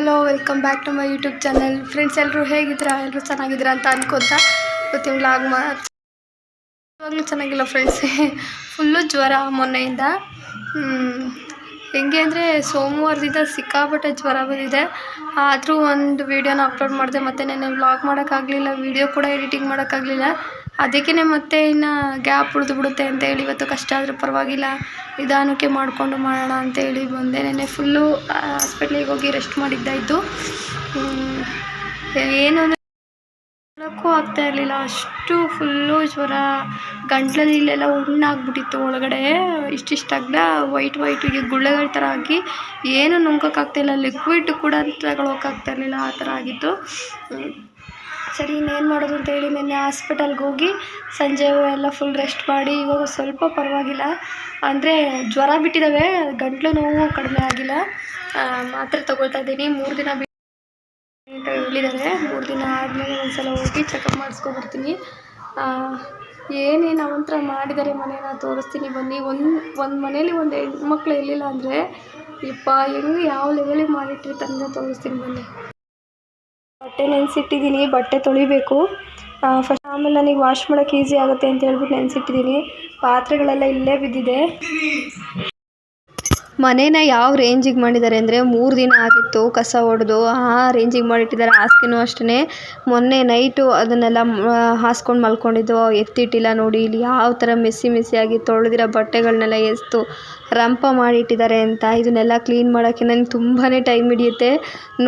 Hello welcome back to my YouTube channel friends ಎಲ್ಲರೂ ಹೇಗಿದ್ದೀರಾ? ಎಲ್ಲರೂ ಚೆನ್ನಾಗಿದ್ದೀರಾ ಅಂತ ಅನ್ಕೋತಾ ಇವತ್ತಿನ ಲಾಗ್ ಮಾ ಇವಾಗಲೂ ಚೆನ್ನಾಗಿಲ್ಲ ಫ್ರೆಂಡ್ಸ್ ಫುಲ್ಲು ಜ್ವರ ಮೊನ್ನೆಯಿಂದ. ಹೆಂಗೆ ಅಂದರೆ ಸೋಮವಾರದಿಂದ ಸಿಕ್ಕಾಪಟ್ಟೆ ಜ್ವರ ಬಂದಿದೆ. ಆದರೂ ಒಂದು ವೀಡಿಯೋನ ಅಪ್ಲೋಡ್ ಮಾಡಿದೆ, ಮತ್ತು ನಾನು ವ್ಲಾಗ್ ಮಾಡೋಕ್ಕಾಗಲಿಲ್ಲ ವೀಡಿಯೋ ಕೂಡ ಎಡಿಟಿಂಗ್ ಮಾಡೋಕ್ಕಾಗಲಿಲ್ಲ. ಅದಕ್ಕೇ ಮತ್ತೆ ಇನ್ನು ಗ್ಯಾಪ್ ಉಳಿದು ಬಿಡುತ್ತೆ ಅಂತೇಳಿ ಇವತ್ತು ಕಷ್ಟ ಆದರೂ ಪರವಾಗಿಲ್ಲ. ನಿಧಾನಕ್ಕೆ ಮಾಡಿಕೊಂಡು ಮಾಡೋಣ ಅಂತೇಳಿ ಬಂದೆ. ನೆನ್ನೆ ಫುಲ್ಲು ಹಾಸ್ಪಿಟ್ಲಿಗೆ ಹೋಗಿ ರೆಸ್ಟ್ ಮಾಡಿದ್ದಾಯಿತು ಏನು ಅಂದರೆ ಹೇಳೋಕ್ಕೂ ಆಗ್ತಾ ಇರಲಿಲ್ಲ. ಅಷ್ಟು ಫುಲ್ಲು ಜ್ವರ, ಗಂಟ್ಲಲ್ಲಿ ಇಲ್ಲೆಲ್ಲ ಹುಣ್ಣಾಗ್ಬಿಟ್ಟಿತ್ತು ಒಳಗಡೆ. ಇಷ್ಟಿಷ್ಟಾಗ್ದ ವೈಟ್ ವೈಟ್ ಈಗ ಗುಳ್ಳೆಗಳ ಥರ ಆಗಿ ಏನು ನುಂಗೋಕ್ಕಾಗ್ತಾಯಿಲ್ಲ ಲಿಕ್ವಿಡ್ ಕೂಡ ತಗೊಳೋಕ್ಕಾಗ್ತಾ ಇರಲಿಲ್ಲ. ಆ ಥರ ಆಗಿತ್ತು. ಸರಿ, ಇನ್ನೇನು ಮಾಡೋದು ಅಂತ ಹೇಳಿ ನಿನ್ನೆ ಹಾಸ್ಪಿಟಲ್ಗೆ ಹೋಗಿ ಸಂಜೆ ಎಲ್ಲ ಫುಲ್ ರೆಸ್ಟ್ ಮಾಡಿ, ಇವಾಗ ಸ್ವಲ್ಪ ಪರವಾಗಿಲ್ಲ. ಅಂದರೆ ಜ್ವರ ಬಿಟ್ಟಿದ್ದಾವೆ ಗಂಟ್ಲು ನೋವು ಕಡಿಮೆ ಆಗಿಲ್ಲ. ಮಾತ್ರೆ ತಗೊಳ್ತಾ ಇದ್ದೀನಿ. ಮೂರು ದಿನ ಬಿಟ್ಟು ಅಂತ ಹೇಳಿದ್ದಾರೆ. ಮೂರು ದಿನ ಆದಮೇಲೆ ಒಂದ್ಸಲ ಹೋಗಿ ಚೆಕಪ್ ಮಾಡಿಸ್ಕೊಬರ್ತೀನಿ ಏನೇನು ಅವಂತರ ಮಾಡಿದ್ದಾರೆ ಮನೇನ ತೋರಿಸ್ತೀನಿ ಬನ್ನಿ. ಒಂದು ಒಂದು ಮನೇಲಿ ಒಂದು ಹೆಣ್ಮಕ್ಳು ಇರಲಿಲ್ಲ ಅಂದರೆ, ಇಪ್ಪ, ಹೆಂಗೆ ಯಾವ ಲೆವೆಲಿಗೆ ಮಾಡಿಟ್ಟಿರ್ತಾರೆ ಅಂತ ತೋರಿಸ್ತೀನಿ ಬನ್ನಿ. ಬಟ್ಟೆ ನೆನೆಸಿಟ್ಟಿದ್ದೀನಿ, ಬಟ್ಟೆ ತೊಳಿಬೇಕು. ಫಸ್ಟ್ ಆಮೇಲೆ ನನಗೆ ವಾಶ್ ಮಾಡೋಕ್ಕೆ ಈಸಿ ಆಗುತ್ತೆ ಅಂತ ಹೇಳ್ಬಿಟ್ಟು ನೆನೆಸಿಟ್ಟಿದ್ದೀನಿ. ಪಾತ್ರೆಗಳೆಲ್ಲ ಇಲ್ಲೇ ಬಿದ್ದಿದೆ. ಮನೇನ ಯಾವ ರೇಂಜಿಗೆ ಮಾಡಿದ್ದಾರೆ ಅಂದರೆ ಮೂರು ದಿನ ಆಗಿತ್ತು ಕಸ ಹೊಡೆದು ಆ ರೇಂಜಿಗೆ ಮಾಡಿಟ್ಟಿದ್ದಾರೆ ಹಾಸಿಗೆನೂ ಅಷ್ಟೇ ಮೊನ್ನೆ ನೈಟು ಅದನ್ನೆಲ್ಲ ಹಾಸ್ಕೊಂಡು ಮಲ್ಕೊಂಡಿದ್ದು. ಎತ್ತಿಟ್ಟಿಲ್ಲ ನೋಡಿ, ಇಲ್ಲಿ ಯಾವ ಥರ ಮೆಸ್ಸಿ ಮೆಸ್ಸಿಯಾಗಿ ತೊಳೆದಿರೋ ಬಟ್ಟೆಗಳನ್ನೆಲ್ಲ ಎಸ್ತು ರಂಪ ಮಾಡಿಟ್ಟಿದ್ದಾರೆ ಅಂತ. ಇದನ್ನೆಲ್ಲ ಕ್ಲೀನ್ ಮಾಡೋಕ್ಕೆ ನನಗೆ ತುಂಬಾ ಟೈಮ್ ಹಿಡಿಯುತ್ತೆ.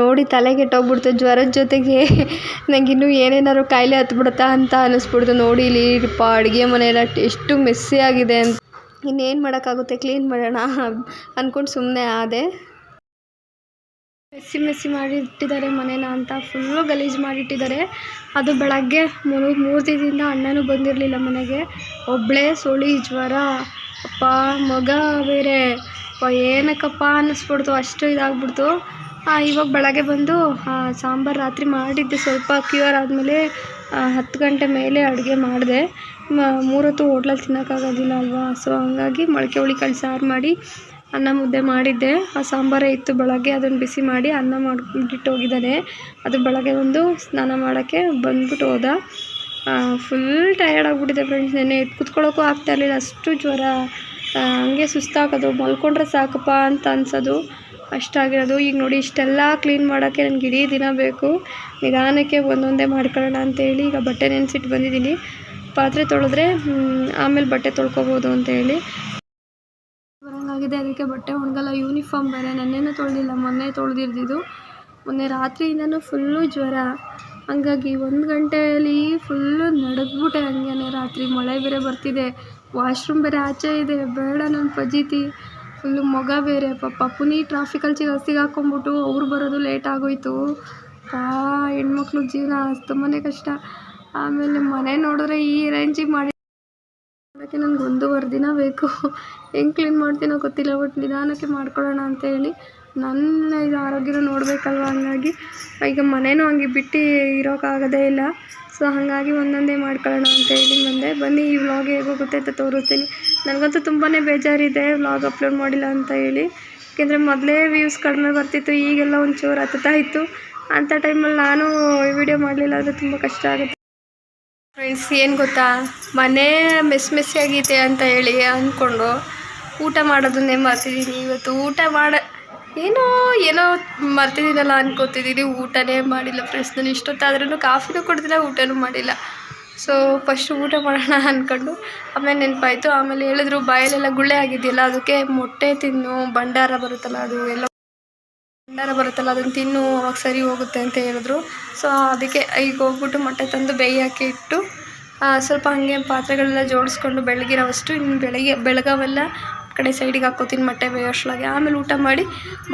ನೋಡಿ ತಲೆ ಕೆಟ್ಟೋಗ್ಬಿಡ್ತು. ಜ್ವರದ ಜೊತೆಗೆ ನನಗೆ ಇನ್ನೂ ಏನೇನಾದ್ರು ಕಾಯಿಲೆ ಹತ್ಬಿಡುತ್ತಾ ಅಂತ ಅನಿಸ್ಬಿಡ್ತು. ನೋಡಿ ಇಲ್ಲಿ ಅಡುಗೆ ಮನೆಯೆಲ್ಲ ಎಷ್ಟು ಮೆಸ್ಸಿಯಾಗಿದೆ ಅಂತ. ಇನ್ನೇನು ಮಾಡೋಕ್ಕಾಗುತ್ತೆ? ಕ್ಲೀನ್ ಮಾಡೋಣ ಅಂದ್ಕೊಂಡು ಸುಮ್ಮನೆ ಆದೆ. ಮೆಸ್ಸಿ ಮೆಸ್ಸಿ ಮಾಡಿ ಇಟ್ಟಿದ್ದಾರೆ ಮನೇನ ಅಂತ. ಫುಲ್ಲು ಗಲೀಜು ಮಾಡಿಟ್ಟಿದ್ದಾರೆ. ಅದು ಬೆಳಗ್ಗೆ ಮೂರು ಮೂರು ದಿನದಿಂದ ಅಣ್ಣನೂ ಬಂದಿರಲಿಲ್ಲ ಮನೆಗೆ. ಒಬ್ಬಳೇ ಸೊಳಿ, ಜ್ವರ, ಅಪ್ಪ, ಮಗ ಬೇರೆ. ಏನಕ್ಕಪ್ಪ ಅನ್ನಿಸ್ಬಿಡ್ತು. ಅಷ್ಟು ಇದಾಗ್ಬಿಡ್ತು. ಇವಾಗ ಬೆಳಗ್ಗೆ ಬಂದು ಸಾಂಬಾರು ರಾತ್ರಿ ಮಾಡಿದ್ದೆ. ಸ್ವಲ್ಪ ಕ್ಯೂರ್ ಆದಮೇಲೆ ಹತ್ತು ಗಂಟೆ ಮೇಲೆ ಅಡುಗೆ ಮಾಡಿದೆ. ಮೂರೊತ್ತು ಹೋಟ್ಲಲ್ಲಿ ತಿನ್ನೋಕ್ಕಾಗೋದಿಲ್ಲ ಅಲ್ವಾ? ಸೊ ಹಂಗಾಗಿ ಮೊಳಕೆ ಹುಳಿಕಾಳು ಸಾರು ಮಾಡಿ ಅನ್ನ ಮುದ್ದೆ ಮಾಡಿದ್ದೆ. ಆ ಸಾಂಬಾರೇ ಇತ್ತು ಬೆಳಗ್ಗೆ, ಅದನ್ನು ಬಿಸಿ ಮಾಡಿ ಅನ್ನ ಮಾಡಿಬಿಟ್ಟು ಹೋಗಿದ್ದಾನೆ. ಅದು ಬೆಳಗ್ಗೆ ಬಂದು ಸ್ನಾನ ಮಾಡೋಕ್ಕೆ ಬಂದ್ಬಿಟ್ಟು ಹೋದ. ಫುಲ್ ಟಯರ್ಡ್ ಆಗಿಬಿಟ್ಟಿದೆ ಫ್ರೆಂಡ್ಸ್ ಎದ್ದು ಕುತ್ಕೊಳ್ಳೋಕ್ಕೂ ಆಗ್ತಾ ಇರಲಿಲ್ಲ. ಅಷ್ಟು ಜ್ವರ. ಹಂಗೆ ಸುಸ್ತಾಗೋದು. ಮಲ್ಕೊಂಡ್ರೆ ಸಾಕಪ್ಪ ಅಂತ ಅನ್ಸೋದು. ಅಷ್ಟಾಗಿರೋದು. ಈಗ ನೋಡಿ, ಇಷ್ಟೆಲ್ಲ ಕ್ಲೀನ್ ಮಾಡೋಕ್ಕೆ ನನಗೆ ಇಡೀ ದಿನ ಬೇಕು. ನಿಧಾನಕ್ಕೆ ಒಂದೊಂದೇ ಮಾಡ್ಕೊಳ್ಳೋಣ ಅಂತೇಳಿ ಈಗ ಬಟ್ಟೆ ನೆನೆಸಿಟ್ಟು ಬಂದಿದ್ದೀನಿ. ಪಾತ್ರೆ ತೊಳೆದ್ರೆ ಆಮೇಲೆ ಬಟ್ಟೆ ತೊಳ್ಕೊಬೋದು ಅಂತೇಳಿ. ಬರೋಂಗಾಗಿದೆ. ಅದಕ್ಕೆ ಬಟ್ಟೆ ಒಣಗಲ್ಲ. ಯೂನಿಫಾರ್ಮ್ ಬೇರೆ. ನೆನ್ನೆನೂ ತೊಳೆದಿಲ್ಲ. ಮೊನ್ನೆ ತೊಳೆದಿರ್ದಿದ್ದು ಮೊನ್ನೆ ರಾತ್ರಿಯಿಂದನೂ ಫುಲ್ಲು ಜ್ವರ. ಹಂಗಾಗಿ ಒಂದು ಗಂಟೆಯಲ್ಲಿ ಫುಲ್ಲು ನಡಗ್ಬಿಟ್ಟೆ ಹಂಗೇನೆ. ರಾತ್ರಿ ಮಳೆ ಬೇರೆ ಬರ್ತಿದೆ. ವಾಶ್ರೂಮ್ ಬೇರೆ ಆಚೆ ಇದೆ. ಬೇಡ ನನ್ನ ಫಜೀತಿ. ಫುಲ್ಲು ಮೊಗ ಬೇರೆ, ಪಾಪ. ಪುನಿ ಟ್ರಾಫಿಕಲ್ಲಿ ಸಿಗ ಸಿಗಾಕೊಂಬಿಟ್ಟು ಅವ್ರು ಬರೋದು ಲೇಟ್ ಆಗೋಯ್ತು. ಆ, ಹೆಣ್ಮಕ್ಳು ಜೀವನ ತುಂಬಾ ಕಷ್ಟ. ಆಮೇಲೆ ಮನೆ ನೋಡಿದ್ರೆ ಈ ರೇಂಜಿಗೆ ಮಾಡಿ ಅದಕ್ಕೆ ನನಗೆ ಒಂದೂವರೆ ದಿನ ಬೇಕು. ಹೆಂಗೆ ಕ್ಲೀನ್ ಮಾಡ್ತೀನೋ ಗೊತ್ತಿಲ್ಲ ಬಟ್ ನಿಧಾನಕ್ಕೆ ಮಾಡ್ಕೊಳ್ಳೋಣ ಅಂತ ಹೇಳಿ ನನ್ನ ಇದು ಆರೋಗ್ಯನೂ ನೋಡಬೇಕಲ್ವ ಹಂಗಾಗಿ ಈಗ ಮನೇನೂ ಹಂಗೆ ಬಿಟ್ಟು ಇರೋಕ್ಕಾಗೋದೇ ಇಲ್ಲ. ಸೊ ಹಾಗಾಗಿ ಒಂದೊಂದೇ ಮಾಡ್ಕೊಳ್ಳೋಣ ಅಂತ ಹೇಳಿ ಬಂದೆ. ಬನ್ನಿ, ಈ ವ್ಲಾಗ್ ಹೇಗೋಗುತ್ತೆ ಅಂತ ತೋರಿಸ್ತೀನಿ. ನನಗಂತೂ ತುಂಬಾ ಬೇಜಾರಿದೆ ವ್ಲಾಗ್ ಅಪ್ಲೋಡ್ ಮಾಡಿಲ್ಲ ಅಂತ ಹೇಳಿ. ಯಾಕೆಂದರೆ ಮೊದಲೇ ವ್ಯೂಸ್ ಕಡಿಮೆ ಬರ್ತಿತ್ತು, ಈಗೆಲ್ಲ ಒಂಚೂರು ಹತ್ತುತ್ತಾ ಇತ್ತು. ಅಂಥ ಟೈಮಲ್ಲಿ ನಾನು ವಿಡಿಯೋ ಮಾಡಲಿಲ್ಲ ಅಂದರೆ ತುಂಬ ಕಷ್ಟ ಆಗುತ್ತೆ. ಫ್ರೆಂಡ್ಸ್ ಏನು ಗೊತ್ತಾ? ಮನೆ ಮೆಸ್ ಮೆಸ್ಸಿಯಾಗಿದೆ ಅಂತ ಹೇಳಿ ಅಂದ್ಕೊಂಡು ಊಟ ಮಾಡೋದನ್ನೇ ಮಾಡ್ತಿದ್ದೀನಿ ಇವತ್ತು ಊಟ ಮಾಡ ಏನೋ ಏನೋ ಮರ್ತಿದ್ದೀನಲ್ಲ ಅನ್ಕೋತಿದ್ದೀನಿ. ಊಟನೇ ಮಾಡಿಲ್ಲ ಫ್ರೆಂಡ್ಸ್ ನಾನು ಇಷ್ಟೊತ್ತಾದ್ರೂ ಕಾಫಿನೂ ಕೊಡ್ತಿಲ್ಲ ಊಟನೂ ಮಾಡಿಲ್ಲ. ಸೊ ಫಸ್ಟ್ ಊಟ ಮಾಡೋಣ ಅಂದ್ಕೊಂಡು ಆಮೇಲೆ ನೆನಪಾಯಿತು. ಆಮೇಲೆ ಹೇಳಿದ್ರು ಬಾಯಲೆಲ್ಲ ಗುಳ್ಳೆ ಆಗಿದೆಯಲ್ಲ, ಅದಕ್ಕೆ ಮೊಟ್ಟೆ ತಿನ್ನು. ಭಂಡಾರ ಬರುತ್ತಲ್ಲ ಅದು, ಎಲ್ಲ ಭಂಡಾರ ಬರುತ್ತಲ್ಲ, ಅದನ್ನು ತಿನ್ನು, ಅವಾಗ ಸರಿ ಹೋಗುತ್ತೆ ಅಂತ ಹೇಳಿದ್ರು. ಸೊ ಅದಕ್ಕೆ ಈಗ ಹೋಗ್ಬಿಟ್ಟು ಮೊಟ್ಟೆ ತಂದು ಬೇಯಕ್ಕೆ ಇಟ್ಟು ಸ್ವಲ್ಪ ಹಾಗೆ ಪಾತ್ರೆಗಳೆಲ್ಲ ಜೋಡಿಸ್ಕೊಂಡು ಬೆಳಗಿರೋವಷ್ಟು ಇನ್ನು ಬೆಳಗ್ಗೆ, ಬೆಳಗಾವೆಲ್ಲ ಕಡೆ ಸೈಡಿಗೆ ಹಾಕ್ಕೋತೀನಿ ಮೊಟ್ಟೆ ಬೇಯೋಷ್ಟ್ರೊಳಗೆ ಆಮೇಲೆ ಊಟ ಮಾಡಿ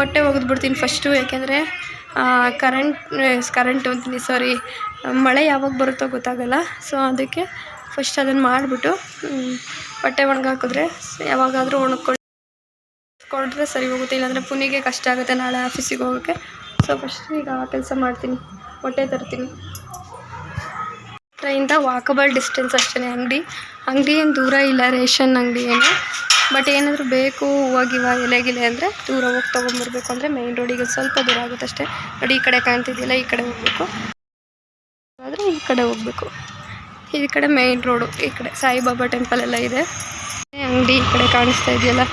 ಬಟ್ಟೆ ಒಗೆದ್ಬಿಡ್ತೀನಿ ಫಸ್ಟು ಯಾಕೆಂದರೆ ಕರೆಂಟ್ ಕರೆಂಟ್ ಅಂತೀನಿ ಸಾರಿ ಮಳೆ ಯಾವಾಗ ಬರುತ್ತೋ ಗೊತ್ತಾಗಲ್ಲ. ಸೊ ಅದಕ್ಕೆ ಫಸ್ಟ್ ಅದನ್ನು ಮಾಡಿಬಿಟ್ಟು ಬಟ್ಟೆ ಒಣಗಾಕಿದ್ರೆ ಯಾವಾಗಾದರೂ ಒಣಗ್ಕೊಂಡು ಕೊಟ್ಟರೆ ಸರಿ ಹೋಗುತ್ತೆ. ಇಲ್ಲಾಂದರೆ ಪುನಿಗೆ ಕಷ್ಟ ಆಗುತ್ತೆ ನಾಳೆ ಆಫೀಸಿಗೆ ಹೋಗೋಕ್ಕೆ ಸೊ ಫಸ್ಟ್ ಈಗ ಕೆಲಸ ಮಾಡ್ತೀನಿ. ಹೊಟ್ಟೆ ತರ್ತೀನಿ. ಟ್ರೈನಿಂದ ವಾಕಬಲ್ ಡಿಸ್ಟೆನ್ಸ್ ಅಷ್ಟೇ ಅಂಗಡಿ. ಅಂಗಡಿ ಏನು ದೂರ ಇಲ್ಲ, ರೇಷನ್ ಅಂಗಡಿ ಏನು. ಬಟ್ ಏನಾದರೂ ಬೇಕು ಹೋಗಿವ ಎಲೆಗಿಲೆ ಎಲೆ ಗಿಲೆ ಅಂದರೆ ದೂರ ಹೋಗಿ ತೊಗೊಂಬರ್ಬೇಕು ಅಂದರೆ ಮೇಯ್ನ್ ರೋಡಿಗೆ ಸ್ವಲ್ಪ ದೂರ ಆಗುತ್ತೆ ಅಷ್ಟೇ. ನೋಡಿ ಈ ಕಡೆ ಕಾಣ್ತಿದೆಯಲ್ಲ, ಈ ಕಡೆ ಹೋಗಬೇಕು. ಆದರೆ ಈ ಕಡೆ ಹೋಗಬೇಕು. ಈ ಕಡೆ ಮೇಯ್ನ್ ರೋಡು ಈ ಕಡೆ ಸಾಯಿಬಾಬಾ ಟೆಂಪಲ್ ಎಲ್ಲ ಇದೆ. ಅಂಗಡಿ ಈ ಕಡೆ ಕಾಣಿಸ್ತಾ ಇದೆಯಲ್ಲ?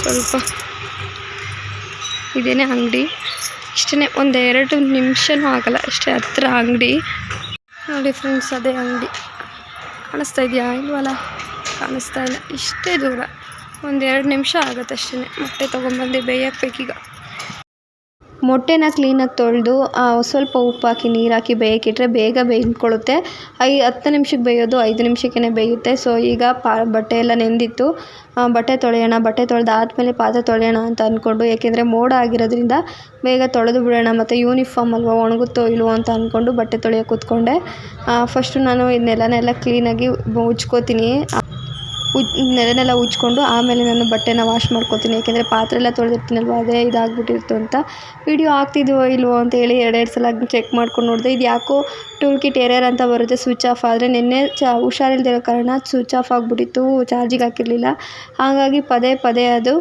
ಸ್ವಲ್ಪ ಇದೇನೆ ಅಂಗಡಿ. ಇಷ್ಟೇ ಒಂದು ಎರಡು ನಿಮಿಷನೂ ಆಗಲ್ಲ ಅಷ್ಟೇ ಹತ್ರ ಅಂಗಡಿ. ನೋಡಿ ಫ್ರೆಂಡ್ಸ್ ಅದೇ ಅಂಗಡಿ. ಕಾಣಿಸ್ತಾ ಇದೆಯಾ ಇಲ್ವಲ್ಲ? ಕಾಣಿಸ್ತಾ ಇಲ್ಲ, ಇಷ್ಟೇ ದೂರ. ಒಂದೆರಡು ನಿಮಿಷ ಆಗುತ್ತೆ ಅಷ್ಟೇ ಮೊಟ್ಟೆ ತೊಗೊಂಬಂದು ಬೇಯಕ್ಕೆ ಬೇಕೀಗ ಮೊಟ್ಟೆನ ಕ್ಲೀನಾಗಿ ತೊಳೆದು ಸ್ವಲ್ಪ ಉಪ್ಪು ಹಾಕಿ, ನೀರು ಹಾಕಿ ಬೇಯಕ್ಕಿಟ್ರೆ ಬೇಗ ಬೇಯ್ಕೊಳ್ಳುತ್ತೆ ಐ, ಹತ್ತು ನಿಮಿಷಕ್ಕೆ ಬೇಯೋದು ಐದು ನಿಮಿಷಕ್ಕೇ ಬೇಯುತ್ತೆ. ಸೊ ಈಗ ಪಾ, ಬಟ್ಟೆ ಎಲ್ಲ ನೆಂದಿತ್ತು. ಬಟ್ಟೆ ತೊಳೆಯೋಣ, ಬಟ್ಟೆ ತೊಳೆದಾದ್ಮೇಲೆ ಪಾತ್ರೆ ತೊಳೆಯೋಣ ಅಂತ ಅಂದ್ಕೊಂಡು ಏಕೆಂದರೆ ಮೋಡ ಆಗಿರೋದ್ರಿಂದ ಬೇಗ ತೊಳೆದು ಬಿಡೋಣ, ಮತ್ತು ಯೂನಿಫಾರ್ಮ್ ಅಲ್ವಾ ಒಣಗುತ್ತೋ ಇಲ್ವೋ ಅಂತ ಅಂದ್ಕೊಂಡು ಬಟ್ಟೆ ತೊಳೆಯೋಕೆ ಕೂತ್ಕೊಂಡೆ. ಫಸ್ಟು ನಾನು ಇದನ್ನೆಲ್ಲನೆಲ್ಲ ಕ್ಲೀನಾಗಿ ಉಜ್ಕೋತೀನಿ ಉಜ್ ನೆಲನೆಲ್ಲ ಉಜ್ಕೊಂಡು ಆಮೇಲೆ ನಾನು ಬಟ್ಟೆನ ವಾಶ್ ಮಾಡ್ಕೊತೀನಿ. ಏಕೆಂದರೆ ಪಾತ್ರೆ ಎಲ್ಲ ತೊಳೆದಿರ್ತೀನಲ್ವ, ಅದೇ ಇದಾಗ್ಬಿಟ್ಟಿತ್ತು ಅಂತ ವಿಡಿಯೋ ಆಗ್ತಿದ್ವೋ ಇಲ್ವೋ ಅಂತ ಹೇಳಿ ಎರಡೆರಡು ಸಲ ಚೆಕ್ ಮಾಡ್ಕೊಂಡು ನೋಡಿದೆ. ಇದು ಯಾಕೋ ಟೂಲ್ ಕಿಟ್ ಏರಿಯರ್ ಅಂತ ಬರುತ್ತೆ ಸ್ವಿಚ್ ಆಫ್ ಆದರೆ ನಿನ್ನೆ ಚ, ಹುಷಾರಿಲ್ದಿರೋ ಕಾರಣ ಸ್ವಿಚ್ ಆಫ್ ಆಗಿಬಿಟ್ಟಿತ್ತು ಚಾರ್ಜಿಗೆ ಹಾಕಿರಲಿಲ್ಲ. ಹಾಗಾಗಿ ಪದೇ ಪದೇ ಅದು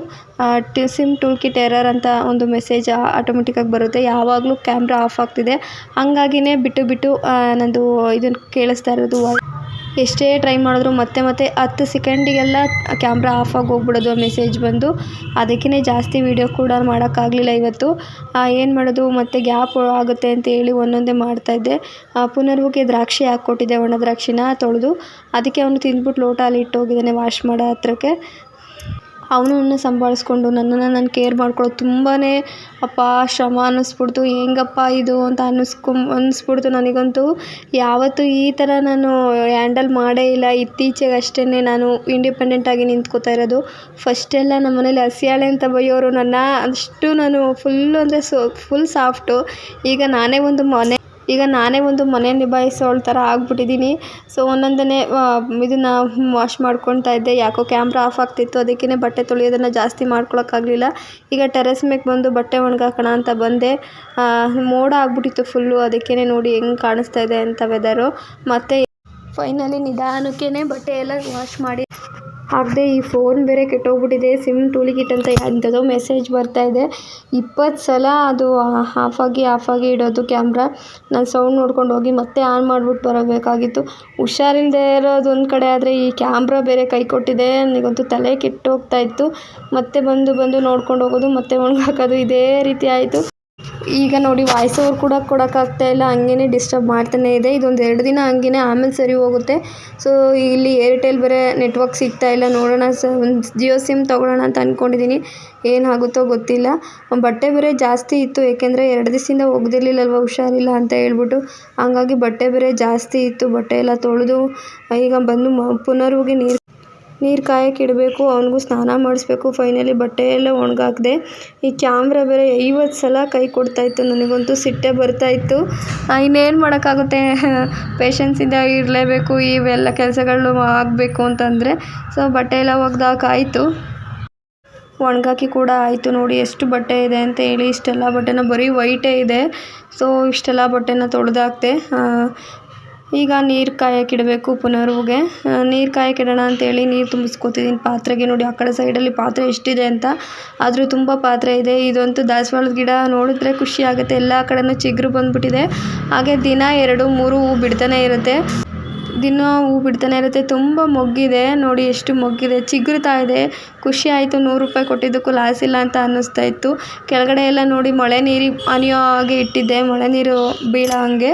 T SIM tool kit error ಅಂತ ಒಂದು ಮೆಸೇಜ್ ಆಟೋಮೆಟಿಕ್ಕಾಗಿ ಬರುತ್ತೆ. ಯಾವಾಗಲೂ ಕ್ಯಾಮ್ರಾ ಆಫ್ ಆಗ್ತಿದೆ. ಹಂಗಾಗಿನೇ ಬಿಟ್ಟು ಬಿಟ್ಟು ನಂದು ಇದನ್ನು ಕೇಳಿಸ್ತಾ ಇರೋದು ಎಷ್ಟೇ ಟ್ರೈ ಮಾಡಿದ್ರು ಮತ್ತೆ ಮತ್ತೆ ಹತ್ತು ಸೆಕೆಂಡಿಗೆಲ್ಲ ಕ್ಯಾಮ್ರಾ ಆಫ್ ಆಗಿ ಹೋಗ್ಬಿಡೋದು ಮೆಸೇಜ್ ಬಂದು. ಅದಕ್ಕೇ ಜಾಸ್ತಿ ವೀಡಿಯೋ ಕೂಡ ಮಾಡೋಕ್ಕಾಗಲಿಲ್ಲ ಇವತ್ತು. ಏನು ಮಾಡೋದು? ಮತ್ತೆ ಗ್ಯಾಪ್ ಆಗುತ್ತೆ ಅಂತ ಹೇಳಿ ಒಂದೊಂದೇ ಮಾಡ್ತಾಯಿದ್ದೆ ಪುನರ್ವಕ್ಕೆ ದ್ರಾಕ್ಷಿ ಹಾಕ್ಕೊಟ್ಟಿದ್ದೆ ಒಣ ದ್ರಾಕ್ಷಿನ ತೊಳೆದು. ಅದಕ್ಕೆ ಅವನು ತಿಂದ್ಬಿಟ್ಟು ಲೋಟ ಅಲ್ಲಿ ಇಟ್ಟೋಗಿದ್ದಾನೆ ವಾಶ್ ಮಾಡೋ ಹತ್ರಕ್ಕೆ. ಅವನನ್ನು ಸಂಭಾಳಿಸ್ಕೊಂಡು ನನ್ನನ್ನು ನಾನು ಕೇರ್ ಮಾಡ್ಕೊಳ್ಳೋದು ತುಂಬಾ ಅಪ್ಪ, ಶ್ರಮ, ಅನ್ನಿಸ್ಬಿಡ್ತು. ಹೆಂಗಪ್ಪ ಇದು? ಅಂತ ಅನ್ನಿಸ್ಕೊಂ, ಅನ್ನಿಸ್ಬಿಡ್ತು ನನಗಂತೂ. ಯಾವತ್ತೂ ಈ ಥರ ನಾನು ಹ್ಯಾಂಡಲ್ ಮಾಡೇ ಇಲ್ಲ. ಇತ್ತೀಚೆಗೆ ಅಷ್ಟೇ ನಾನು ಇಂಡಿಪೆಂಡೆಂಟಾಗಿ ನಿಂತ್ಕೋತಾ ಇರೋದು. ಫಸ್ಟೆಲ್ಲ ನಮ್ಮ ಮನೇಲಿ ಹಸಿಯಾಳೆ ಅಂತ ಬಯ್ಯೋರು ನನ್ನ, ಅಷ್ಟು ನಾನು ಫುಲ್ಲು ಅಂದರೆ ಸೊ ಫುಲ್ ಸಾಫ್ಟು ಈಗ ನಾನೇ ಒಂದು ಮನೆ ಈಗ ನಾನೇ ಒಂದು ಮನೆ ನಿಭಾಯಿಸೋಳ ಥರ ಆಗ್ಬಿಟ್ಟಿದ್ದೀನಿ. ಸೊ ಒಂದೊಂದನ್ನೇ ಇದನ್ನು ವಾಶ್ ಮಾಡ್ಕೊತಾ ಇದ್ದೆ. ಯಾಕೋ ಕ್ಯಾಮ್ರಾ ಆಫ್ ಆಗ್ತಿತ್ತು. ಅದಕ್ಕೇ ಬಟ್ಟೆ ತೊಳೆಯೋದನ್ನು ಜಾಸ್ತಿ ಮಾಡ್ಕೊಳಕ್ಕಾಗಲಿಲ್ಲ. ಈಗ ಟೆರೆಸ್ ಮೇಲೆ ಬಂದು ಬಟ್ಟೆ ಒಣಗಾಕೋಣ ಅಂತ ಬಂದೆ. ಮೋಡ ಆಗ್ಬಿಟ್ಟಿತ್ತು ಫುಲ್ಲು ಅದಕ್ಕೇ ನೋಡಿ ಹೆಂಗೆ ಕಾಣಿಸ್ತಾ ಇದೆ ಅಂತ ವೆದರು ಮತ್ತು ಫೈನಲಿ ನಿಧಾನಕ್ಕೇ ಬಟ್ಟೆ ಎಲ್ಲ ವಾಶ್ ಮಾಡಿ ಹಾಕಿದೆ ಈ ಫೋನ್ ಬೇರೆ ಕೆಟ್ಟೋಗ್ಬಿಟ್ಟಿದೆ ಸಿಮ್ ಟೂಲಿಕಿಟ್ ಅಂತ ಎಂಥದೋ ಮೆಸೇಜ್ ಇದೆ. ಇಪ್ಪತ್ತು ಸಲ ಅದು ಆಫಾಗಿ ಆಫಾಗಿ ಇಡೋದು ಕ್ಯಾಮ್ರಾ ನಾನು ಸೌಂಡ್ ನೋಡ್ಕೊಂಡು ಹೋಗಿ ಮತ್ತೆ ಆನ್ ಮಾಡ್ಬಿಟ್ಟು ಬರಬೇಕಾಗಿತ್ತು ಹುಷಾರಿಲ್ಲದೆ ಇರೋದು ಒಂದು ಕಡೆ ಆದರೆ ಈ ಕ್ಯಾಮ್ರಾ ಬೇರೆ ಕೈ ಕೊಟ್ಟಿದೆ. ನನಗಂತೂ ತಲೆ ಕೆಟ್ಟೋಗ್ತಾ ಇತ್ತು. ಮತ್ತೆ ಬಂದು ಬಂದು ನೋಡ್ಕೊಂಡು ಹೋಗೋದು, ಮತ್ತೆ ಒಣಗಾಕೋದು ಇದೇ ರೀತಿ ಆಯಿತು. ಈಗ ನೋಡಿ ವಾಯ್ಸ್ ಓವರ್ ಕೂಡ ಕೊಡೋಕ್ಕಾಗ್ತಾ ಇಲ್ಲ ಹಂಗೇ ಡಿಸ್ಟರ್ಬ್ ಮಾಡ್ತಾನೇ ಇದೆ. ಇದೊಂದು ಎರಡು ದಿನ ಹಂಗೇ ಆಮೇಲೆ ಸರಿ ಹೋಗುತ್ತೆ. ಸೊ ಇಲ್ಲಿ ಏರ್ಟೆಲ್ ಬೇರೆ ನೆಟ್ವರ್ಕ್ ಸಿಗ್ತಾ ಇಲ್ಲ, ನೋಡೋಣ ಸರ್ ಒಂದು ಜಿಯೋ ಸಿಮ್ ತೊಗೊಳ್ಳೋಣ ಅಂತ ಅಂದ್ಕೊಂಡಿದ್ದೀನಿ ಏನಾಗುತ್ತೋ ಗೊತ್ತಿಲ್ಲ. ಬಟ್ಟೆ ಬೇರೆ ಜಾಸ್ತಿ ಇತ್ತು, ಏಕೆಂದರೆ ಎರಡು ದಿವಸದಿಂದ ಒಗ್ದಿರ್ಲಿಲ್ಲಲ್ವ ಹುಷಾರಿಲ್ಲ ಅಂತ ಹೇಳ್ಬಿಟ್ಟು. ಹಂಗಾಗಿ ಬಟ್ಟೆ ಬೇರೆ ಜಾಸ್ತಿ ಇತ್ತು, ಬಟ್ಟೆ ಎಲ್ಲ ತೊಳೆದು, ಈಗ ಬಂದು ಮ ನೀರು ನೀರು ಕಾಯಕ್ಕೆ ಇಡಬೇಕು, ಅವ್ನಿಗೂ ಸ್ನಾನ ಮಾಡಿಸ್ಬೇಕು ಫೈನಲಿ ಬಟ್ಟೆ ಎಲ್ಲ ಒಣಗಾಕ್ದೆ. ಈ ಕ್ಯಾಮ್ರಾ ಬೇರೆ ಐವತ್ತು ಸಲ ಕೈ ಕೊಡ್ತಾಯಿತ್ತು, ನನಗಂತೂ ಸಿಟ್ಟೇ ಬರ್ತಾಯಿತ್ತು. ಇನ್ನೇನು ಮಾಡೋಕ್ಕಾಗುತ್ತೆ? ಪೇಷನ್ಸಿಂದ ಇರಲೇಬೇಕು, ಇವೆಲ್ಲ ಕೆಲಸಗಳು ಆಗಬೇಕು ಅಂತಂದರೆ. ಸೊ ಬಟ್ಟೆ ಎಲ್ಲ ಒಗ್ದಾಕಾಯಿತು ಒಣಗಾಕಿ ಕೂಡ ಆಯಿತು ನೋಡಿ, ಎಷ್ಟು ಬಟ್ಟೆ ಇದೆ ಅಂತ ಹೇಳಿ, ಇಷ್ಟೆಲ್ಲ ಬಟ್ಟೆನ ಬರೀ ವೈಟೇ ಇದೆ. ಸೊ ಇಷ್ಟೆಲ್ಲ ಬಟ್ಟೆನ ತೊಳೆದಾಕ್ದೆ. ಈಗ ನೀರು ಕಾಯಕ್ಕಿಡಬೇಕು ಪುನರ್ವಿಗೆ ನೀರು ಕಾಯಕ್ಕಿಡೋಣ ಅಂತೇಳಿ ನೀರು ತುಂಬಿಸ್ಕೊತಿದ್ದೀನಿ ಪಾತ್ರೆಗೆ ನೋಡಿ, ಆ ಕಡೆ ಸೈಡಲ್ಲಿ ಪಾತ್ರೆ ಎಷ್ಟಿದೆ ಅಂತ. ಆದರೂ ತುಂಬ ಪಾತ್ರೆ ಇದೆ. ಇದಂತೂ ದಾಸವಾಳದ ಗಿಡ ನೋಡಿದ್ರೆ ಖುಷಿ ಆಗುತ್ತೆ. ಎಲ್ಲ ಕಡೆನೂ ಚಿಗುರು ಬಂದುಬಿಟ್ಟಿದೆ. ಹಾಗೆ ದಿನ ಎರಡು, ಮೂರು ಹೂ ಬಿಡ್ತಾನೆ ಇರುತ್ತೆ. ದಿನ ಹೂ ಬಿಡ್ತಾನೆ ಇರುತ್ತೆ. ತುಂಬ ಮೊಗ್ಗಿದೆ. ನೋಡಿ ಎಷ್ಟು ಮೊಗ್ಗಿದೆ. ಚಿಗುರ್ತಾ ಇದೆ. ಖುಷಿ ಆಯಿತು. ನೂರು ರೂಪಾಯಿ ಕೊಟ್ಟಿದ್ದಕ್ಕೂ ಲಾಸ್ ಇಲ್ಲ ಅಂತ ಅನ್ನಿಸ್ತಾ ಇತ್ತು. ಕೆಳಗಡೆ ಎಲ್ಲ ನೋಡಿ ಮಳೆ ನೀರು ಹನಿಯೋ ಹಾಗೆ ಇಟ್ಟಿದ್ದೆ ಮಳೆ ನೀರು ಬೀಳೋ ಹಾಗೆ.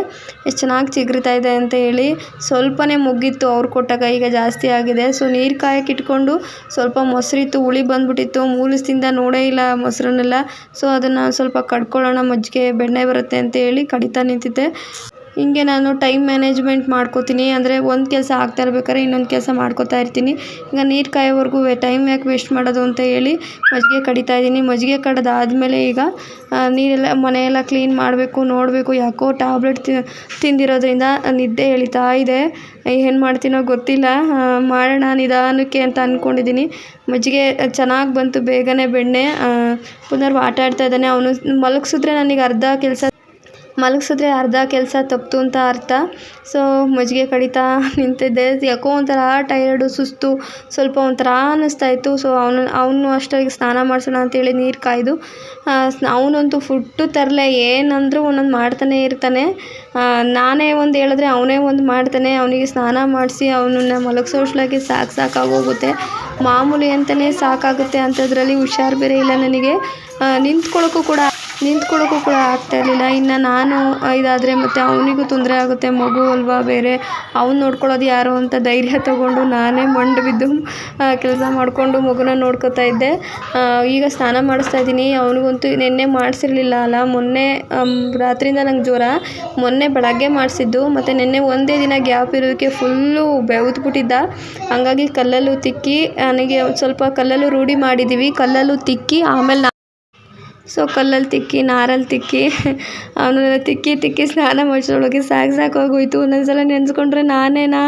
ಎಷ್ಟು ಚೆನ್ನಾಗಿ ಚಿಗುರ್ತಾ ಇದೆ ಅಂತ ಹೇಳಿ ಸ್ವಲ್ಪನೇ ಮೊಗ್ಗಿತ್ತು ಅವ್ರು ಕೊಟ್ಟಾಗ ಈಗ ಜಾಸ್ತಿ ಆಗಿದೆ. ಸೊ ನೀರು ಕಾಯಕ್ಕೆ ಇಟ್ಕೊಂಡು ಸ್ವಲ್ಪ ಮೊಸರಿತ್ತು. ಹುಳಿ ಬಂದುಬಿಟ್ಟಿತ್ತು. ಮೂಲಿಸ್ತಿಂದ ನೋಡೇ ಇಲ್ಲ ಮೊಸರನ್ನೆಲ್ಲ. ಸೊ ಅದನ್ನು ಸ್ವಲ್ಪ ಕಡ್ಕೊಳ್ಳೋಣ. ಮಜ್ಜಿಗೆ ಬೆಣ್ಣೆ ಬರುತ್ತೆ ಅಂತ ಹೇಳಿ ಕಡಿತಾ ನಿಂತಿದ್ದೆ. ಹಿಂಗೆ ನಾನು ಟೈಮ್ ಮ್ಯಾನೇಜ್ಮೆಂಟ್ ಮಾಡ್ಕೊತೀನಿ, ಅಂದರೆ ಒಂದು ಕೆಲಸ ಆಗ್ತಾ ಇರ್ಬೇಕಾದ್ರೆ ಇನ್ನೊಂದು ಕೆಲಸ ಮಾಡ್ಕೋತಾ ಇರ್ತೀನಿ. ಈಗ ನೀರು ಕಾಯೋವರೆಗೂ ಟೈಮ್ ಯಾಕೆ ವೇಸ್ಟ್ ಮಾಡೋದು ಅಂತ ಹೇಳಿ ಮಜ್ಜಿಗೆ ಕಡಿತಾ ಇದ್ದೀನಿ. ಮಜ್ಜಿಗೆ ಕಡ್ದಾದಮೇಲೆ ಈಗ ನೀರೆಲ್ಲ ಮನೆಯೆಲ್ಲ ಕ್ಲೀನ್ ಮಾಡಬೇಕು, ನೋಡಬೇಕು, ಯಾಕೋ ಟ್ಯಾಬ್ಲೆಟ್ ತಿಂದಿರೋದ್ರಿಂದ ನಿದ್ದೆ ಎಳೀತಾ ಇದೆ. ಏನು ಮಾಡ್ತೀನೋ ಗೊತ್ತಿಲ್ಲ. ಮಾಡೋಣ ನಿಧಾನಕ್ಕೆ ಅಂತ ಅಂದ್ಕೊಂಡಿದ್ದೀನಿ ಮಜ್ಜಿಗೆ ಚೆನ್ನಾಗಿ ಬಂತು, ಬೇಗನೆ ಬೆಣ್ಣೆ ಪುನರ್ ಆಟ ಆಡ್ತಾ ಇದ್ದಾನೆ. ಅವನು ಮಲಗಿಸಿದ್ರೆ ನನಗೆ ಅರ್ಧ ಕೆಲಸ ಮಲಗಿಸಿದ್ರೆ ಅರ್ಧ ಕೆಲಸ ತಪ್ಪಿತು ಅಂತ ಅರ್ಥ. ಸೊ, ಮಜ್ಜಿಗೆ ಕಡಿತಾ ನಿಂತಿದ್ದೆ. ಯಾಕೋ ಒಂಥರ ಟಯರ್ಡು ಸುಸ್ತು, ಸ್ವಲ್ಪ ಒಂಥರ ಅನ್ನಿಸ್ತಾ ಇತ್ತು. ಸೊ, ಅವನು ಅವನು ಅಷ್ಟಾಗಿ ಸ್ನಾನ ಮಾಡಿಸೋಣ ಅಂತೇಳಿ ನೀರು ಕಾಯ್ದು ಅವನಂತೂ ಫುಟ್ಟು ತರಲೆ. ಏನಂದರೂ ಒಂದೊಂದು ಮಾಡ್ತಾನೆ ಇರ್ತಾನೆ. ನಾನೇ ಒಂದು ಹೇಳಿದ್ರೆ ಅವನೇ ಒಂದು ಮಾಡ್ತಾನೆ. ಅವನಿಗೆ ಸ್ನಾನ ಮಾಡಿಸಿ, ಅವನನ್ನ ಮಲಗಿಸೋಷ್ಲಾಗಿ ಸಾಕು ಸಾಕಾಗೋಗುತ್ತೆ ಮಾಮೂಲಿ ಅಂತಲೇ ಸಾಕಾಗುತ್ತೆ ಅಂಥದ್ರಲ್ಲಿ ಹುಷಾರು ಬೇರೆ ಇಲ್ಲ ನನಗೆ. ನಿಂತ್ಕೊಳ್ಳೋಕ್ಕೂ ಕೂಡ ನಿಂತ್ಕೊಳ್ಳೋಕ್ಕೂ ಕೂಡ ಆಗ್ತಾ ಇರಲಿಲ್ಲ. ಇನ್ನು ನಾನು ಇದಾದರೆ ಮತ್ತು ಅವನಿಗೂ ತೊಂದರೆ ಆಗುತ್ತೆ, ಮಗು ಅಲ್ವಾ ಬೇರೆ. ಅವ್ನು ನೋಡ್ಕೊಳ್ಳೋದು ಯಾರು ಅಂತ ಧೈರ್ಯ ತಗೊಂಡು ನಾನೇ ಮಂಡು ಬಿದ್ದು ಕೆಲಸ ಮಾಡಿಕೊಂಡು ಮಗುನ ನೋಡ್ಕೊತಾ ಇದ್ದೆ. ಈಗ ಸ್ನಾನ ಮಾಡಿಸ್ತಾ ಇದ್ದೀನಿ. ಅವನಿಗಂತೂ ನಿನ್ನೆ ಮಾಡಿಸಿರ್ಲಿಲ್ಲ ಅಲ್ಲ. ಮೊನ್ನೆ ರಾತ್ರಿಯಿಂದ ನಂಗೆ ಜ್ವರ. ಮೊನ್ನೆ ಬೆಳಗ್ಗೆ ಮಾಡಿಸಿದ್ದು. ಮತ್ತು ನಿನ್ನೆ ಒಂದೇ ದಿನ ಗ್ಯಾಪ್ ಇರೋದಕ್ಕೆ ಫುಲ್ಲು ಬೆವ್ತ್ಬಿಟ್ಟಿದ್ದ ಹಂಗಾಗಿ ಕಲ್ಲಲ್ಲೂ ತಿಕ್ಕಿ, ನನಗೆ ಸ್ವಲ್ಪ ಕಲ್ಲಲ್ಲೂ ರೂಢಿ ಮಾಡಿದ್ದೀವಿ ಕಲ್ಲಲ್ಲೂ ತಿಕ್ಕಿ, ಆಮೇಲೆ ಸೊ ಕಲ್ಲಲ್ಲಿ ತಿಕ್ಕಿ ನಾರಲ್ಲಿ ತಿಕ್ಕಿ ಅವನನ್ನ ತಿಕ್ಕಿ ತಿಕ್ಕಿ ಸ್ನಾನ ಮಾಡಿಸೋಳಗೆ ಸಾಕು ಸಾಕಾಗೋಯ್ತು ಒಂದೊಂದು ಸಲ ನೆನೆಸ್ಕೊಂಡ್ರೆ ನಾನೇನಾ,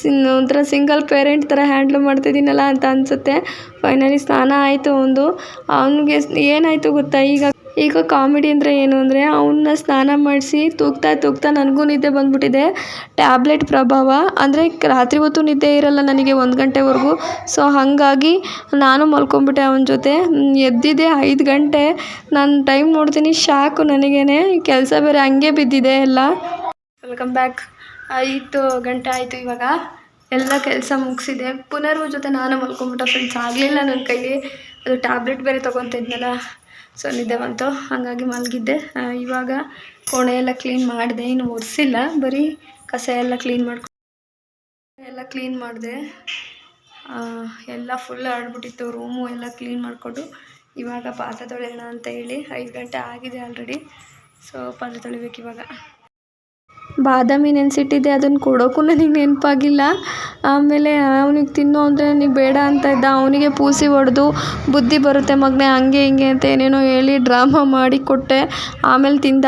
ಸಿನ್ ಒಂಥರ ಸಿಂಗಲ್ ಪೇರೆಂಟ್ ಥರ ಹ್ಯಾಂಡ್ಲ್ ಮಾಡ್ತಿದ್ದೀನಲ್ಲ ಅಂತ ಅನಿಸುತ್ತೆ. ಫೈನಲಿ ಸ್ನಾನ ಆಯಿತು ಒಂದು. ಅವನಿಗೆ ಏನಾಯಿತು ಗೊತ್ತಾ? ಈಗ ಈಗ ಕಾಮಿಡಿ ಅಂದರೆ ಏನು ಅಂದರೆ ಅವನ್ನ ಸ್ನಾನ ಮಾಡಿಸಿ ತೂಗ್ತಾ ತೂಗ್ತಾ ನನಗೂ ನಿದ್ದೆ ಬಂದುಬಿಟ್ಟಿದೆ. ಟ್ಯಾಬ್ಲೆಟ್ ಪ್ರಭಾವ. ಅಂದರೆ ರಾತ್ರಿ ಹೊತ್ತು ನಿದ್ದೆ ಇರೋಲ್ಲ ನನಗೆ ಒಂದು ಗಂಟೆವರೆಗೂ. ಸೊ ಹಾಗಾಗಿ ನಾನು ಮಲ್ಕೊಂಬಿಟ್ಟೆ ಅವನ ಜೊತೆ. ಎದ್ದಿದ್ದೆ ಐದು ಗಂಟೆ. ನಾನು ಟೈಮ್ ನೋಡ್ತೀನಿ, ಶಾಕು ನನಗೇ ಕೆಲಸ ಬೇರೆ ಹಂಗೆ ಬಿದ್ದಿದೆ ಎಲ್ಲ. ವೆಲ್ಕಮ್ ಬ್ಯಾಕ್ ಐದು ಗಂಟೆ ಆಯಿತು ಇವಾಗ. ಎಲ್ಲ ಕೆಲಸ ಮುಗಿಸಿದೆ. ಪುನರ್ವ ಜೊತೆ ನಾನು ಮಲ್ಕೊಂಬಿಟ್ಟ ಫ್ರೆಂಡ್ಸ್ ಆಗಲಿಲ್ಲ ನನ್ನ ಕೈಲಿ ಅದು ಟ್ಯಾಬ್ಲೆಟ್ ಬೇರೆ ತೊಗೊತಿದ್ನಲ್ಲ ಸೊ ನಿದ್ದೆ ಬಂತು. ಹಾಗಾಗಿ ಮಲಗಿದ್ದೆ. ಇವಾಗ ಕೋಣೆ ಎಲ್ಲ ಕ್ಲೀನ್ ಮಾಡಿದೆ. ಇನ್ನು ಒರೆಸಿಲ್ಲ. ಬರೀ ಕಸ ಎಲ್ಲ ಕ್ಲೀನ್ ಮಾಡ್ಕೊ ಎಲ್ಲ ಕ್ಲೀನ್ ಮಾಡಿದೆ. ಎಲ್ಲ ಫುಲ್ ಆಡ್ಬಿಟ್ಟಿತ್ತು. ರೂಮು ಎಲ್ಲ ಕ್ಲೀನ್ ಮಾಡಿಕೊಂಡು ಇವಾಗ ಪಾತ್ರೆ ತೊಳೆಯೋಣ ಅಂತ ಹೇಳಿ ಐದು ಗಂಟೆ ಆಗಿದೆ ಆಲ್ರೆಡಿ ಸೊ ಪಾತ್ರೆ ತೊಳಿಬೇಕು ಇವಾಗ. ಬಾದಾಮಿ ನೆನೆಸಿಟ್ಟಿದ್ದೆ ಅದನ್ನು ಕೊಡೋಕ್ಕೂ ನನಗೆ ನೆನಪಾಗಿಲ್ಲ. ಆಮೇಲೆ ಅವ್ನಿಗೆ ತಿನ್ನು ಅಂದರೆ ನನಗೆ ಬೇಡ ಅಂತ ಇದ್ದ. ಅವನಿಗೆ ಪೂಸಿ ಹೊಡೆದು ಬುದ್ಧಿ ಬರುತ್ತೆ ಮಗನೇ, ಹಂಗೆ ಹಿಂಗೆ ಅಂತ ಏನೇನೋ ಹೇಳಿ ಡ್ರಾಮಾ ಮಾಡಿ ಕೊಟ್ಟೆ. ಆಮೇಲೆ ತಿಂದ.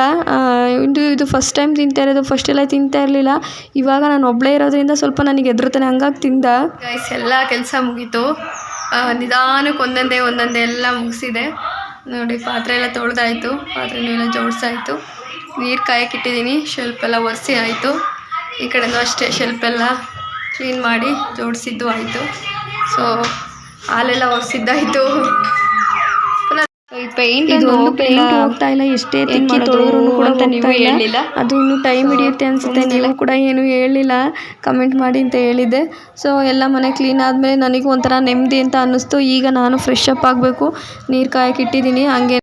ಇದು ಇದು ಫಸ್ಟ್ ಟೈಮ್ ತಿಂತಾ ಇರೋದು ಫಸ್ಟೆಲ್ಲ ತಿಂತಾ ಇರಲಿಲ್ಲ. ಇವಾಗ ನಾನು ಒಬ್ಬಳೇ ಇರೋದ್ರಿಂದ ಸ್ವಲ್ಪ ನನಗೆ ಹೆದ್ರುತಾನೆ ಹಂಗಾಗಿ ತಿಂದ. ಗೈಸ್ ಎಲ್ಲ ಕೆಲಸ ಮುಗೀತು. ನಿಧಾನಕ್ಕೆ ಒಂದೊಂದೇ ಒಂದೊಂದೇ ಎಲ್ಲ ಮುಗಿಸಿದೆ. ನೋಡಿ, ಪಾತ್ರೆ ಎಲ್ಲ ತೊಳೆದಾಯ್ತು. ಪಾತ್ರೆನೆಲ್ಲ ಜೋಡಿಸಾಯ್ತು. ನೀರು ಕಾಯಕ್ಕಿಟ್ಟಿದ್ದೀನಿ. ಶೆಲ್ಫ್ ಎಲ್ಲ ಒರೆಸಿ ಆಯಿತು. ಈ ಕಡೆಯೂ ಅಷ್ಟೇ ಶೆಲ್ಫ್ ಎಲ್ಲ ಕ್ಲೀನ್ ಮಾಡಿ ಜೋಡಿಸಿದ್ದು ಆಯಿತು. ಸೊ ಹಾಲೆಲ್ಲ ಒರೆಸಿದ್ದಾಯಿತು. ಪೇಂಟ್ ಇದೊಂದು ಪೇಂಟ್ ಹೋಗ್ತಾ ಇಲ್ಲ. ಎಷ್ಟೇ ತಿಕ್ಕಿ ತೊಳೆದ್ರು ಕೂಡ ಅದು ಇನ್ನೂ ಟೈಮ್ ಹಿಡಿಯುತ್ತೆ ಅನಿಸುತ್ತೆ. ನೀವು ಕೂಡ ಏನು ಹೇಳಿಲ್ಲ. ಕಮೆಂಟ್ ಮಾಡಿ ಅಂತ ಹೇಳಿದ್ದೆ. ಸೊ ಎಲ್ಲ ಮನೆ ಕ್ಲೀನ್ ಆದ್ಮೇಲೆ ನನಗೂ ಒಂಥರ ನೆಮ್ಮದಿ ಅಂತ ಅನ್ನಿಸ್ತು. ಈಗ ನಾನು ಫ್ರೆಶ್ ಅಪ್ ಆಗಬೇಕು. ನೀರು ಕಾಯಕ್ಕೆ ಇಟ್ಟಿದ್ದೀನಿ ಹಂಗೆ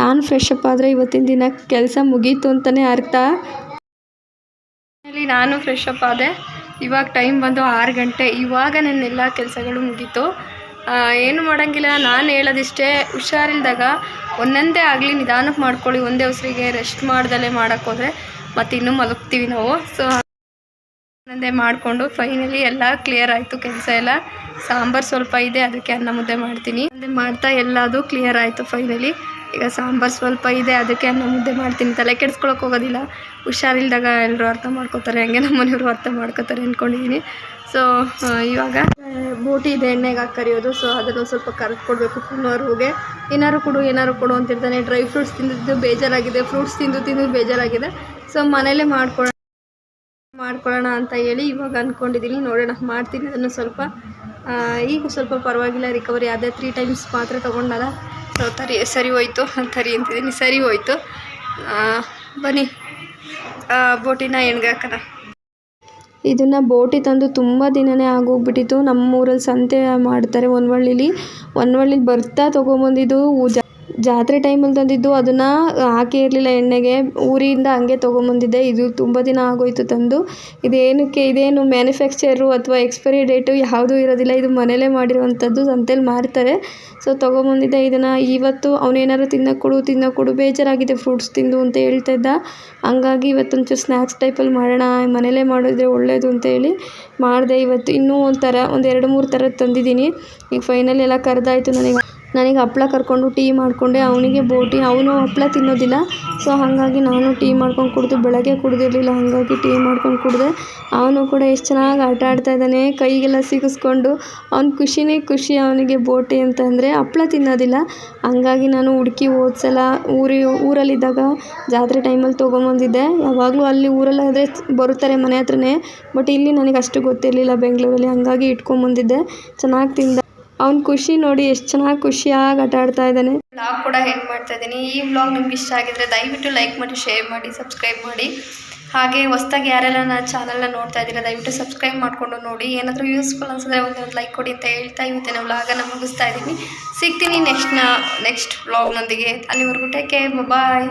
ನಾನು ಫ್ರೆಶ್ ಅಪ್ ಆದರೆ ಇವತ್ತಿನ ದಿನ ಕೆಲಸ ಮುಗೀತು ಅಂತಲೇ ಅರ್ಥ. ನಾನು ಫ್ರೆಶ್ ಆದೆ. ಇವಾಗ ಟೈಮ್ ಬಂದು ಆರು ಗಂಟೆ. ಇವಾಗ ನನ್ನೆಲ್ಲ ಕೆಲಸಗಳು ಮುಗೀತು. ಏನು ಮಾಡೋಂಗಿಲ್ಲ. ನಾನು ಹೇಳೋದಿಷ್ಟೇ ಹುಷಾರಿಲ್ದಾಗ ಒಂದೊಂದೇ ಆಗಲಿ ನಿಧಾನಕ್ಕೆ ಮಾಡ್ಕೊಳ್ಳಿ. ಒಂದೇ ಉಸಿರಿಗೆ ರೆಸ್ಟ್ ಮಾಡ್ದಲೇ ಮಾಡೋಕ್ಕೋದ್ರೆ ಮತ್ತು ಇನ್ನೂ ಮಲಗ್ತೀವಿ ನಾವು. ಸೊ ಒಂದೊಂದೇ ಮಾಡಿಕೊಂಡು ಫೈನಲಿ ಎಲ್ಲ ಕ್ಲಿಯರ್ ಆಯಿತು ಕೆಲಸ ಎಲ್ಲ. ಸಾಂಬಾರು ಸ್ವಲ್ಪ ಇದೆ, ಅದಕ್ಕೆ ಅನ್ನ ಮುದ್ದೆ ಮಾಡ್ತೀನಿ. ಮಾಡ್ತಾ ಎಲ್ಲದು ಕ್ಲಿಯರ್ ಆಯಿತು ಫೈನಲಿ ಈಗ ಸಾಂಬಾರು ಸ್ವಲ್ಪ ಇದೆ, ಅದಕ್ಕೆ ಅನ್ನ ಮುದ್ದೆ ಮಾಡ್ತೀನಿ. ತಲೆ ಕೆಡ್ಸ್ಕೊಳಕ್ಕೆ ಹೋಗೋದಿಲ್ಲ. ಹುಷಾರಿಲ್ದಾಗ ಎಲ್ಲರೂ ಅರ್ಥ ಮಾಡ್ಕೋತಾರೆ, ಹಂಗೆ ನಮ್ಮ ಮನೆಯವರು ಅರ್ಥ ಮಾಡ್ಕೋತಾರೆ ಅಂದ್ಕೊಂಡಿದ್ದೀನಿ ಸೊ ಇವಾಗ ಬೋಟಿ ಇದೆ, ಎಣ್ಣೆಗೆ ಹಾಕಿ ಕರಿಯೋದು. ಸೊ ಅದನ್ನು ಸ್ವಲ್ಪ ಕರೆದು ಕೊಡಬೇಕು ಪುನರ್ಗೆ ಏನಾದ್ರು ಕೊಡು ಏನಾದ್ರು ಕೊಡು ಅಂತಿರ್ತಾನೆ. ಡ್ರೈ ಫ್ರೂಟ್ಸ್ ತಿಂದಿದ್ದು ಬೇಜಾರಾಗಿದೆ. ಫ್ರೂಟ್ಸ್ ತಿಂದು ತಿಂದು ಬೇಜಾರಾಗಿದೆ. ಸೊ ಮನೇಲೇ ಮಾಡ್ಕೊಳ್ಳೋಣ ಮಾಡ್ಕೊಳ್ಳೋಣ ಅಂತ ಹೇಳಿ ಇವಾಗ ಅಂದ್ಕೊಂಡಿದ್ದೀನಿ ನೋಡೋಣ, ಮಾಡ್ತೀನಿ. ಅದನ್ನು ಸ್ವಲ್ಪ ಈಗ ಸ್ವಲ್ಪ ಪರವಾಗಿಲ್ಲ. ರಿಕವರಿ ಅದೇ ತ್ರೀ ಟೈಮ್ಸ್ ಮಾತ್ರ ತೊಗೊಂಡಲ್ಲ. ಸೊ ತರಿ, ಸರಿ ಹೋಯ್ತು ತರಿ ಅಂತಿದ್ದೀನಿ, ಸರಿ ಹೋಯ್ತು. ಬನ್ನಿ. ಬೋಟಿನ ಹೆಣ್ಗಾಕನ ಇದನ್ನು ಬೋಟಿ ತಂದು ತುಂಬ ದಿನವೇ ಆಗೋಗ್ಬಿಟ್ಟಿತ್ತು. ನಮ್ಮೂರಲ್ಲಿ ಸಂತೆ ಮಾಡ್ತಾರೆ ಹೊನ್ವಳ್ಳಿಲಿ ಹೊನ್ವಳ್ಳಿಲಿ ಬರ್ತಾ ತೊಗೊಂಬಂದಿದ್ದು ಜಾತ್ರೆ ಟೈಮಲ್ಲಿ ತಂದಿದ್ದು ಅದನ್ನು ಹಾಕೇ ಇರಲಿಲ್ಲ ಎಣ್ಣೆಗೆ. ಊರಿಂದ ಹಂಗೆ ತೊಗೊಂಬಂದಿದ್ದೆ. ಇದು ತುಂಬ ದಿನ ಆಗೋಯಿತು ತಂದು. ಇದೇನಕ್ಕೆ, ಇದೇನು ಮ್ಯಾನುಫ್ಯಾಕ್ಚರು ಅಥವಾ ಎಕ್ಸ್ಪೈರಿ ಡೇಟು ಯಾವುದೂ ಇರೋದಿಲ್ಲ. ಇದು ಮನೇಲೇ ಮಾಡಿರುವಂಥದ್ದು ಸಂತೇಲಿ ಮಾರ್ತಾರೆ. ಸೊ ತೊಗೊಂಬಂದಿದ್ದೆ ಇದನ್ನು. ಇವತ್ತು ಅವನೇನಾದ್ರು ತಿನ್ನೋಕೆ ಕೊಡು ತಿನ್ನೋಕೆ ಕೊಡು, ಬೇಜಾರಾಗಿದೆ ಫ್ರೂಟ್ಸ್ ತಿಂದು ಅಂತ ಹೇಳ್ತಾ ಇದ್ದ. ಹಂಗಾಗಿ ಇವತ್ತೊಂಚೂರು ಸ್ನ್ಯಾಕ್ಸ್ ಟೈಪಲ್ಲಿ ಮಾಡೋಣ, ಮನೇಲೇ ಮಾಡಿದ್ರೆ ಒಳ್ಳೆಯದು ಅಂತ ಹೇಳಿ ಮಾಡಿದೆ. ಇವತ್ತು ಇನ್ನೂ ಒಂಥರ ಒಂದು ಎರಡು ಮೂರು ಥರದ್ದು ತಂದಿದ್ದೀನಿ. ಈಗ ಫೈನಲ್ ಎಲ್ಲ ಕರೆದಾಯ್ತು ನನಗೆ. ನನಗೆ ಹಪ್ಪಳ ಕರ್ಕೊಂಡು ಟೀ ಮಾಡಿಕೊಂಡೆ, ಅವನಿಗೆ ಬೋಟಿ, ಅವನು ಹಪ್ಪಳ ತಿನ್ನೋದಿಲ್ಲ. ಸೊ ಹಾಗಾಗಿ ನಾನು ಟೀ ಮಾಡ್ಕೊಂಡು ಕುಡಿದು ಬೆಳಗ್ಗೆ ಕುಡಿದಿರಲಿಲ್ಲ, ಹಾಗಾಗಿ ಟೀ ಮಾಡ್ಕೊಂಡು ಕುಡಿದೆ. ಅವನು ಕೂಡ ಎಷ್ಟು ಚೆನ್ನಾಗಿ ಆಟ ಆಡ್ತಾ ಇದ್ದಾನೆ, ಕೈಗೆಲ್ಲ ಸಿಗಿಸ್ಕೊಂಡು. ಅವ್ನ ಖುಷಿನೇ ಖುಷಿ ಅವನಿಗೆ ಬೋಟಿ ಅಂತಂದರೆ ಹಪ್ಪಳ ತಿನ್ನೋದಿಲ್ಲ. ಹಂಗಾಗಿ ನಾನು ಹುಡುಕಿ ಹೋದ ಸಲ ಊರಿ, ಊರಲ್ಲಿದ್ದಾಗ ಜಾತ್ರೆ ಟೈಮಲ್ಲಿ ತೊಗೊಂಬಂದಿದ್ದೆ. ಯಾವಾಗಲೂ ಅಲ್ಲಿ ಊರಲ್ಲಾದರೆ ಬರುತ್ತಾರೆ ಮನೆ ಹತ್ರನೇ, ಬಟ್ ಇಲ್ಲಿ ನನಗೆ ಅಷ್ಟು ಗೊತ್ತಿರಲಿಲ್ಲ ಬೆಂಗಳೂರಲ್ಲಿ, ಹಾಗಾಗಿ ಇಟ್ಕೊಂಬಂದಿದ್ದೆ. ಚೆನ್ನಾಗಿ ತಿಂದ ಅವ್ನ ಖುಷಿ ನೋಡಿ ಎಷ್ಟು ಚೆನ್ನಾಗಿ ಖುಷಿಯಾಗಿ ಆಟ ಆಡ್ತಾ ಇದ್ದಾನೆ. ಬ್ಲಾಗ್ ಕೂಡ ಹೆಂಗೆ ಮಾಡ್ತಾ ಇದ್ದೀನಿ, ಈ ಬ್ಲಾಗ್ ನಿಮ್ಗೆ ಇಷ್ಟ ಆಗಿದ್ರೆ ದಯವಿಟ್ಟು ಲೈಕ್ ಮಾಡಿ ಶೇರ್ ಮಾಡಿ ಸಬ್ಸ್ಕ್ರೈಬ್ ಮಾಡಿ. ಹಾಗೆ ಹೊಸ್ದಾಗಿ ಯಾರೆಲ್ಲ ನನ್ನ ಚಾನಲ್ನ ನೋಡ್ತಾ ಇದ್ದೀರಾ, ದಯವಿಟ್ಟು ಸಬ್ಸ್ಕ್ರೈಬ್ ಮಾಡಿಕೊಂಡು ನೋಡಿ. ಏನಾದರೂ ಯೂಸ್ಫುಲ್ ಅನ್ಸಿದ್ರೆ ಒಂದು ಲೈಕ್ ಕೊಡಿ ಅಂತ ಹೇಳ್ತಾ ಇವತ್ತಿನ ವ್ಲಾಗನ್ನು ಮುಗಿಸ್ತಾ ಇದ್ದೀನಿ. ಸಿಗ್ತೀನಿ ನೆಕ್ಸ್ಟ್ನ ನೆಕ್ಸ್ಟ್ ವ್ಲಾಗ್ನೊಂದಿಗೆ ಅಲ್ಲಿವರೆಗೂ ಟೇಕ್ ಕೇರ್ ಬಾಯ್